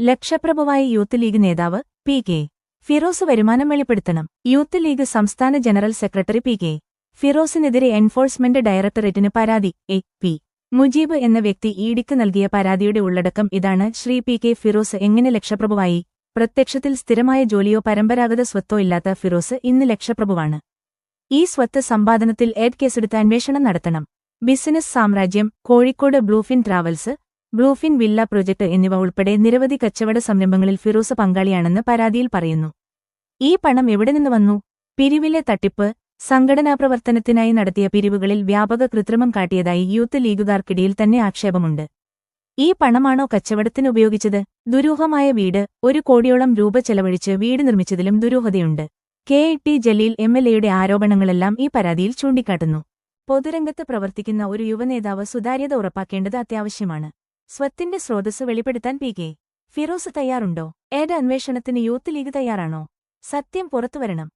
ലക്ഷപ്രഭുവായ youth league നേതാവ് P K. Firoz വരുമാനം വെളിപ്പെടുത്തണം. യൂത്ത് ലീഗ് സംസ്ഥാന ജനറൽ സെക്രട്ടറി പി കെ. ഫിറോസിനെതിരെ എൻഫോഴ്സ്മെന്റ് ഡയറക്ടറേറ്റിന് പരാതി എ. പി. മുജീബ് എന്ന വ്യക്തി ഇഡിക്ക് നൽകിയ പരാതിയുടെ ഉള്ളടക്കം ഇതാണ്. ശ്രീ പി കെ ഫിറോസ് എങ്ങനെ ലക്ഷപ്രഭുവായി? പ്രത്യക്ഷത്തിൽ സ്ഥിരമായ ജോലിയോ പരമ്പരാഗത സ്വത്തോ ഇല്ലാത്ത ഫിറോസ് ഇന്ന് ലക്ഷപ്രഭുവാണ്. ഈ സ്വത്ത് സമ്പാദനത്തിൽ എഡ് കേസെടുത്ത് അന്വേഷണം നടത്തണം. ബിസിനസ് സാമ്രാജ്യം Kozhikode Bluefin travels Bluefin villa project എന്നിവ ഉൾപ്പെടെ നിരവധി കച്ചവട സംരംഭങ്ങളിൽ ഫിറോസ് പങ്കാളിയാണെന്ന് പരാതിയിൽ പറയുന്നു. ഈ പണം എവിടെ നിന്ന് വന്നു? പിരിവിലെ തട്ടിപ്പ് സംഘടനാ പ്രവർത്തനത്തിനായി നടത്തിയ പിരിവുകളിൽ വ്യാപക കൃത്രിമം കാട്ടിയതായി യൂത്ത് ലീഗുകാർക്കിടയിൽ തന്നെ ആക്ഷേപമുണ്ട്. ഈ പണമാണോ കച്ചവടത്തിന് ഉപയോഗിച്ചത്? ദുരൂഹമായ വീട് ഒരു കോടിയോളം രൂപ ചെലവഴിച്ച് വീട് നിർമ്മിച്ചതിലും ദുരൂഹതയുണ്ട്. കെ. ടി. ജലീൽ എം. ആരോപണങ്ങളെല്ലാം ഈ പരാതിയിൽ ചൂണ്ടിക്കാട്ടുന്നു. പൊതുരംഗത്ത് പ്രവർത്തിക്കുന്ന ഒരു യുവനേതാവ് സുതാര്യത ഉറപ്പാക്കേണ്ടത് അത്യാവശ്യമാണ്. സ്വത്തിന്റെ സ്രോതസ് വെളിപ്പെടുത്താൻ പി കെ ഫിറോസ് തയ്യാറുണ്ടോ? ഏത് അന്വേഷണത്തിന് യൂത്ത് ലീഗ് തയ്യാറാണോ? സത്യം പുറത്തുവരണം